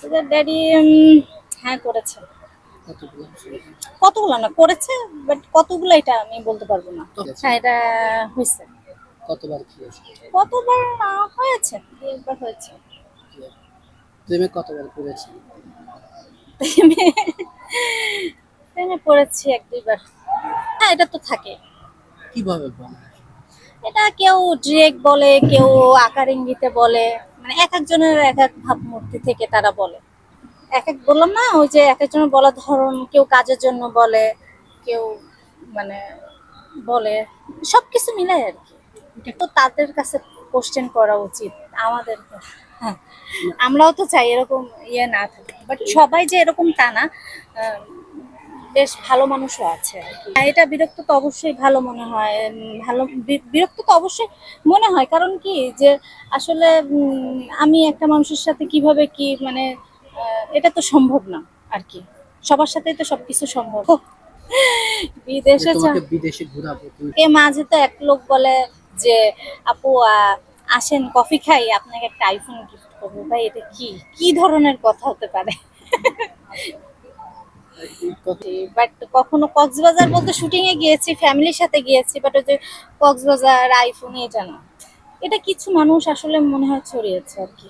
Sugar daddy হ্যাঁ করেছে। কতগুলো? কতগুলো না করেছে বাট কতগুলো এটা আমি বলতে পারব না। হ্যাঁ এটা হয়েছে। কতবার খেয়েছে? কতবার না হয়েছে একবার হয়েছে। প্রেমে কতবার পড়েছে? প্রেমে প্রেমে পড়েছি এক দুইবার। হ্যাঁ এটা তো থাকে। কীভাবে এটা কেউ ডিরেক্ট বলে কেউ আকার ইঙ্গিতে বলে। মানে এক একজনের এক এক ভাবমূর্তি থেকে তারা বলে। এক এক বললাম না ওই যে এক একজনের বলা ধরন কেউ কাজের জন্য বলে কেউ মানে বলে সবকিছু মিলাই আর কি। তো তাদের কাছে কোশ্চেন করা উচিত আমাদের হ্যাঁ, আমরাও তো চাই এরকম ইয়ে না থাকে। বাট সবাই যে এরকম তা না বেশ ভালো মানুষও আছে হ্যাঁ, এটা বিরক্ত তো অবশ্যই ভালো মনে হয় ভালো বিরক্ত তো অবশ্যই মনে হয়। কারণ কি যে আসলে আমি একটা মানুষের সাথে কীভাবে কি মানে এটা তো সম্ভব না আর কি। সবার সাথেই তো সবকিছু সম্ভব। বিদেশে বিদেশে ঘোরাবো এ মাঝে তো এক লোক বলে যে আপু আহ, আসেন কফি খাই আপনাকে একটা আইফোন গিফট করব। ভাই এটা কি? কি ধরনের কথা হতে পারে? বাট কখনো কক্সবাজার বলতে শুটিং এ গিয়েছি ফ্যামিলির সাথে গিয়েছি বাট ওই যে কক্সবাজার আইফোন এটা না। এটা কিছু মানুষ আসলে মনে হয় ছড়িয়েছে আর কি।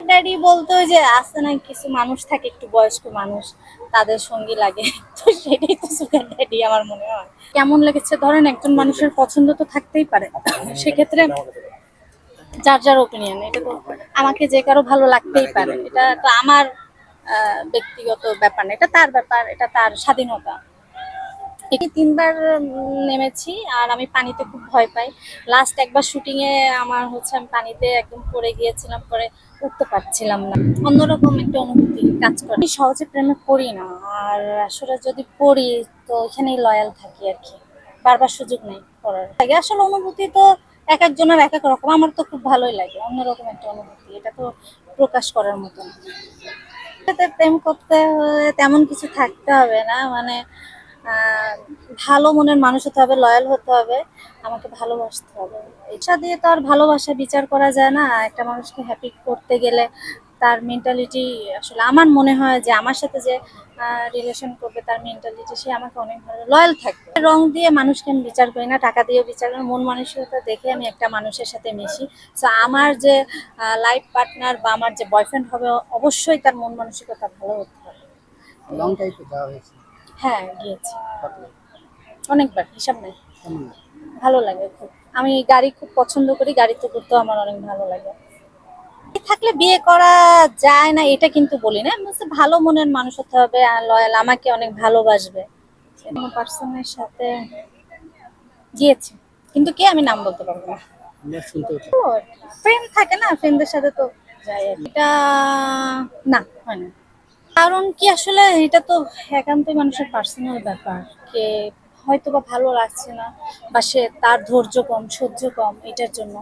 ড্যাডি বলতো যে আছে না কিছু মানুষ থাকে একটু বয়স্ক মানুষ তাদের সঙ্গী লাগে। তো সেটাই তো সুগার ড্যাডি আমার মনে হয়। কেমন লেগেছে? ধরেন একজন মানুষের পছন্দ তো থাকতেই পারে। সেক্ষেত্রে যার যার ওপিনিয়ন এটা তো আমাকে যে কারও ভালো লাগতেই পারে। এটা তো আমার ব্যক্তিগত ব্যাপার না, এটা তার ব্যাপার, এটা তার স্বাধীনতা। এটি তিনবার নেমেছি আর আমি পানিতে খুব ভয় পাই। লাস্ট একবার শুটিং এ আমার হচ্ছে আমি পানিতে একদম পড়ে গিয়েছিলাম পরে উঠতে পারছিলাম না। অন্যরকম একটা অনুভূতি কাজ করে। সহজে প্রেমে পড়ি না, আর আসলে যদি পড়ি তো এখানেই লয়াল থাকি আর কি। বারবার সুযোগ নেই পড়ার। লাগে আসলে অনুভূতি তো এক একজনের এক এক রকম, আমার তো খুব ভালোই লাগে, অন্যরকম একটা অনুভূতি। এটা তো প্রকাশ করার মতো না সাথে প্রেম করতে হলে তেমন কিছু থাকতে হবে না। মানে ভালো মনের মানুষ হতে হবে লয়াল হতে হবে, আমাকে ভালোবাসতে হবে। এটা দিয়ে তো আর ভালোবাসা বিচার করা যায় না। একটা মানুষকে হ্যাপি করতে গেলে তার মেন্টালিটি আসলে আমার মনে হয় যে আমার সাথে যে রিলেশন করবে তার মেন্টালিটি সে আমাকে অনেক ভালো লয়াল থাকবে। রং দিয়ে মানুষকে আমি বিচার করি না টাকা দিয়ে বিচার করি মন মানসিকতা দেখে আমি একটা মানুষের সাথে মিশি। সো আমার যে লাইফ পার্টনার বা আমার যে বয়ফ্রেন্ড হবে অবশ্যই তার মন মানসিকতা ভালো হতে হবে। লং টাইপে যাওয়া হয়েছে। হ্যাঁ গিয়েছি। অনেকবার হিসাব নেই। ভালো লাগে খুব। আমি গাড়ি খুব পছন্দ করি গাড়িতে ঘুরতেও আমার অনেক ভালো লাগে। থাকলে বিয়ে করা যায় না এটা কিন্তু বলি না। ভালো মনের মানুষ হতে হবে লয়াল আমাকে অনেক ভালোবাসবে। কোনো পার্সনের সাথে গিয়েছি। কিন্তু কে আমি নাম বলতে পারব না। ফ্রেন্ড থাকে না ফ্রেন্ডদের সাথে তো যাই এটা না হয় না। কারণ কি আসলে এটা তো একান্তই মানুষের পার্সোনাল ব্যাপার। কে হয়তো বা ভালো লাগছে না বা সে তার ধৈর্য কম সহ্য কম এটার জন্য।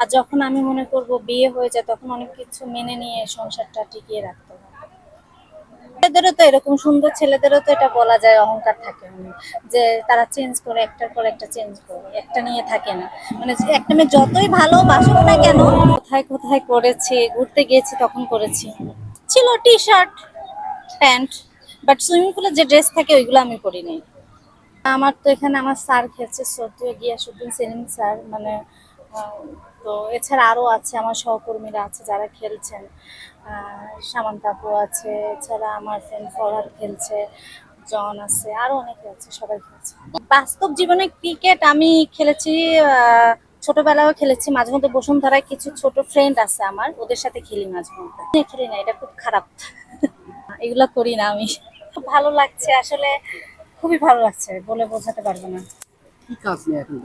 আর যখন আমি মনে করব বিয়ে হয়ে যায়, তখন অনেক কিছু মেনে নিয়ে সংসারটা টিকিয়ে রাখতে হবে। ছেলেদেরও তো এরকম, সুন্দর ছেলেদেরও তো এটা বলা যায়, অহংকার থাকে। যে তারা চেঞ্জ করে, একটার পর একটা চেঞ্জ করে, একটা নিয়ে থাকে না। মানে একটা মেয়ে যতই ভালোবাসুক না কেন, কোথায় কোথায় করেছি, ঘুরতে গিয়েছি তখন করেছি। ছিল T shirt pant but swimming পুলে যে ড্রেস থাকে, ওইগুলো আমি পরিনি। আমার তো এখানে আমার স্যার খেলছে সত্যি গিয়াসুদ্দিন সেলিম স্যার মানে তো এছাড়া আরও আছে আমার সহকর্মীরা আছে যারা খেলছেন। আহ, সামান্তা আপু আছে এছাড়া আমার ফ্রেন্ড ফরহাদ খেলছে জন আছে আরও অনেকে আছে সবাই খেলছে। বাস্তব জীবনে ক্রিকেট আমি খেলেছি আহ, ছোটবেলায়ও খেলেছি মাঝে মধ্যে বসুন্ধরায় কিছু ছোট ফ্রেন্ড আছে আমার ওদের সাথে খেলি মাঝে মধ্যে। খেলি না এটা খুব খারাপ। এগুলা করি না আমি। খুব ভালো লাগছে আসলে খুবই ভালো লাগছে বলে বোঝাতে পারব না। কি কাজ নিয়ে এখন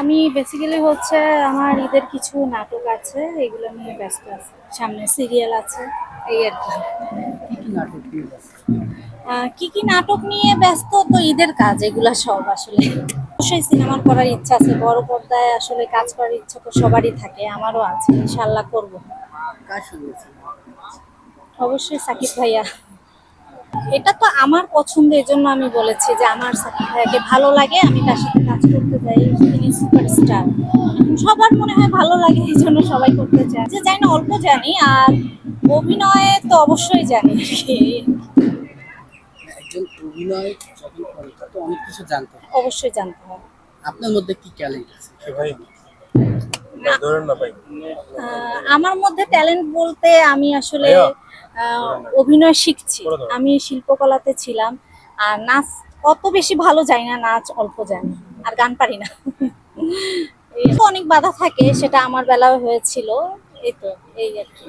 আমি বেসিক্যালি হচ্ছে আমার ঈদের কিছু নাটক আছে এগুলো নিয়ে ব্যস্ত আছি। সামনে সিরিয়াল আছে এই আর কি। কি কি নাটক নিয়ে ব্যস্ত? আহ, কি কি নাটক নিয়ে ব্যস্ত? তো ঈদের কাজ এগুলো সব আসলে। অবশ্যই সিনেমা করার ইচ্ছা আছে। বড় পর্দায় আসলে কাজ করার ইচ্ছা তো সবারই থাকে আমারও আছে ইনশাল্লাহ করব? অবশ্যই সাকিব ভাইয়া। এটা তো আমার পছন্দ এই জন্য আমি বলেছি যে আমার সাকিব ভালো লাগে আমি তার সাথে কাজ করতে চাই তিনি সুপারস্টার সবার মনে হয় ভালো লাগে এই জন্য সবাই করতে চায়। যে জানি না অল্প জানি আর অভিনয়ে তো অবশ্যই জানি। একজন অভিনয় যখন করে তা তো অনেক কিছু জানতে হয়। অবশ্যই জানতে হয়। আপনার মধ্যে কি ট্যালেন্ট আছে? আমার মধ্যে ট্যালেন্ট বলতে আমি আসলে অভিনয় শিখছি। আমি শিল্পকলাতে ছিলাম। আর নাচ অত বেশি ভালো জানি না নাচ অল্প জানি। আর গান পারি না। অনেক বাধা থাকে সেটা আমার বেলায় হয়েছিল। এই তো এই আর কি।